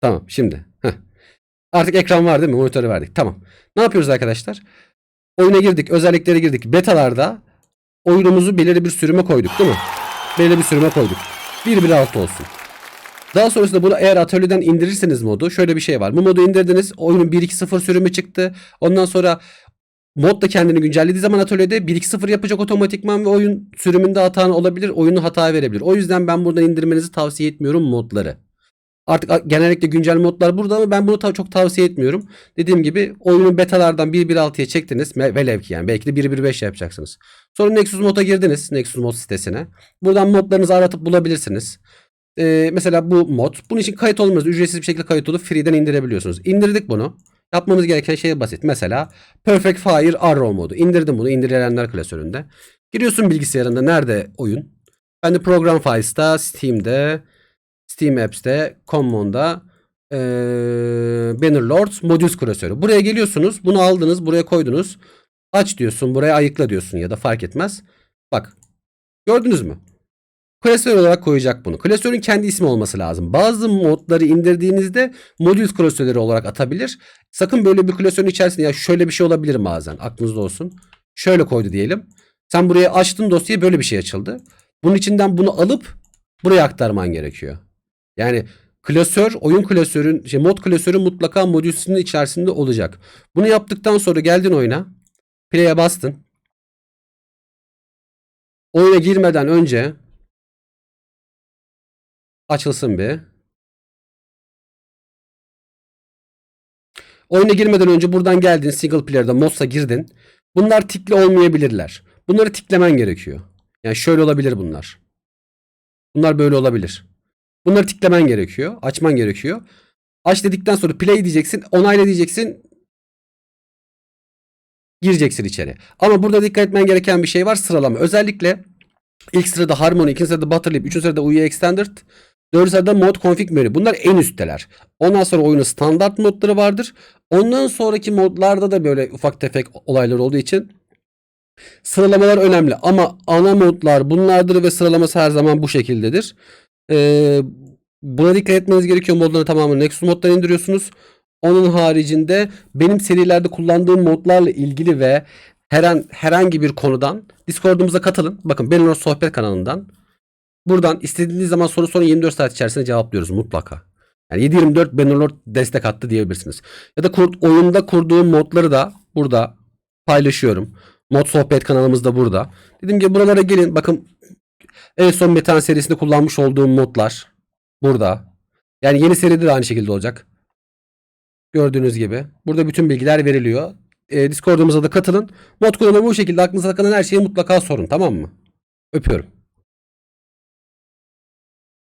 Tamam şimdi. Heh. Artık ekran var değil mi? Monitörü verdik. Tamam. Ne yapıyoruz arkadaşlar? Oyuna girdik. Özelliklere girdik. Betalarda oyunumuzu belirli bir sürüme koyduk değil mi? Belirli bir sürüme koyduk. 1.1.6 olsun. Daha sonrasında bunu eğer atölyeden indirirseniz modu şöyle bir şey var. Bu modu indirdiniz. Oyunun 1.2.0 sürümü çıktı. Ondan sonra mod da kendini güncellediği zaman atölyede 1.2.0 yapacak otomatikman ve oyun sürümünde hata olabilir. Oyunu hata verebilir. O yüzden ben buradan indirmenizi tavsiye etmiyorum modları. Artık genellikle güncel modlar burada ama ben bunu ta- çok tavsiye etmiyorum. Dediğim gibi oyunun betalardan 1.1.6'ya çektiniz. Velev ki yani belki de 1.1.5 yapacaksınız. Sonra Nexus Mod'a girdiniz. Nexus Mod sitesine. Buradan modlarınızı aratıp bulabilirsiniz. Ee, mesela bu mod. Bunun için kayıt olmanız ücretsiz bir şekilde kayıt olup free'den indirebiliyorsunuz. İndirdik bunu. Yapmamız gereken şey basit. Mesela Perfect Fire Arrow modu. İndirdim bunu indirilenler klasöründe. Giriyorsun bilgisayarında nerede oyun? Ben de Program Files'ta, Steam'de, Steam Apps'te, Common'da, ee, Bannerlord Modules klasörü. Buraya geliyorsunuz. Bunu aldınız. Buraya koydunuz. Aç diyorsun. Buraya ayıkla diyorsun ya da fark etmez. Bak. Gördünüz mü? Klasör olarak koyacak bunu. Klasörün kendi ismi olması lazım. Bazı modları indirdiğinizde modül klasörleri olarak atabilir. Sakın böyle bir klasörün içerisinde ya şöyle bir şey olabilir bazen. Aklınızda olsun. Şöyle koydu diyelim. Sen buraya açtın dosyayı böyle bir şey açıldı. Bunun içinden bunu alıp buraya aktarman gerekiyor. Yani klasör, oyun klasörün, şey, mod klasörü mutlaka modülsünün içerisinde olacak. Bunu yaptıktan sonra geldin oyuna. Play'e bastın. Oyuna girmeden önce açılsın bir. Oyuna girmeden önce buradan geldin single player'da MOS'a girdin. Bunlar tikli olmayabilirler. Bunları tiklemen gerekiyor. Yani şöyle olabilir bunlar. Bunlar böyle olabilir. Bunları tiklemen gerekiyor. Açman gerekiyor. Aç dedikten sonra play diyeceksin. Onayla diyeceksin. Gireceksin içeri. Ama burada dikkat etmen gereken bir şey var. Sıralama. Özellikle ilk sırada Harmony, ikinci sırada Butterleap, üçüncü sırada UE Extended, dördüncü sırada Mod Config Menü. Bunlar en üstteler. Ondan sonra oyunun standart modları vardır. Ondan sonraki modlarda da böyle ufak tefek olaylar olduğu için sıralamalar önemli. Ama ana modlar bunlardır ve sıralaması her zaman bu şekildedir. Ee, buna dikkat etmeniz gerekiyor. Modların tamamını Nexus moddan indiriyorsunuz. Onun haricinde benim serilerde kullandığım modlarla ilgili ve her an, herhangi bir konudan Discord'umuza katılın. Bakın Benlor sohbet kanalından. Buradan istediğiniz zaman soru sorun 24 saat içerisinde cevaplıyoruz mutlaka. Yani 7-24 Bannerlord destek attı diyebilirsiniz. Ya da kur- oyunda kurduğum modları da burada paylaşıyorum. Mod sohbet kanalımız da burada. Dediğim gibi buralara gelin. Bakın en son Metan serisinde kullanmış olduğum modlar burada. Yani yeni seride de aynı şekilde olacak. Gördüğünüz gibi. Burada bütün bilgiler veriliyor. Ee, Discord'umuza da katılın. Mod kullanımı bu şekilde. Aklınıza takılan her şeyi mutlaka sorun. Tamam mı? Öpüyorum.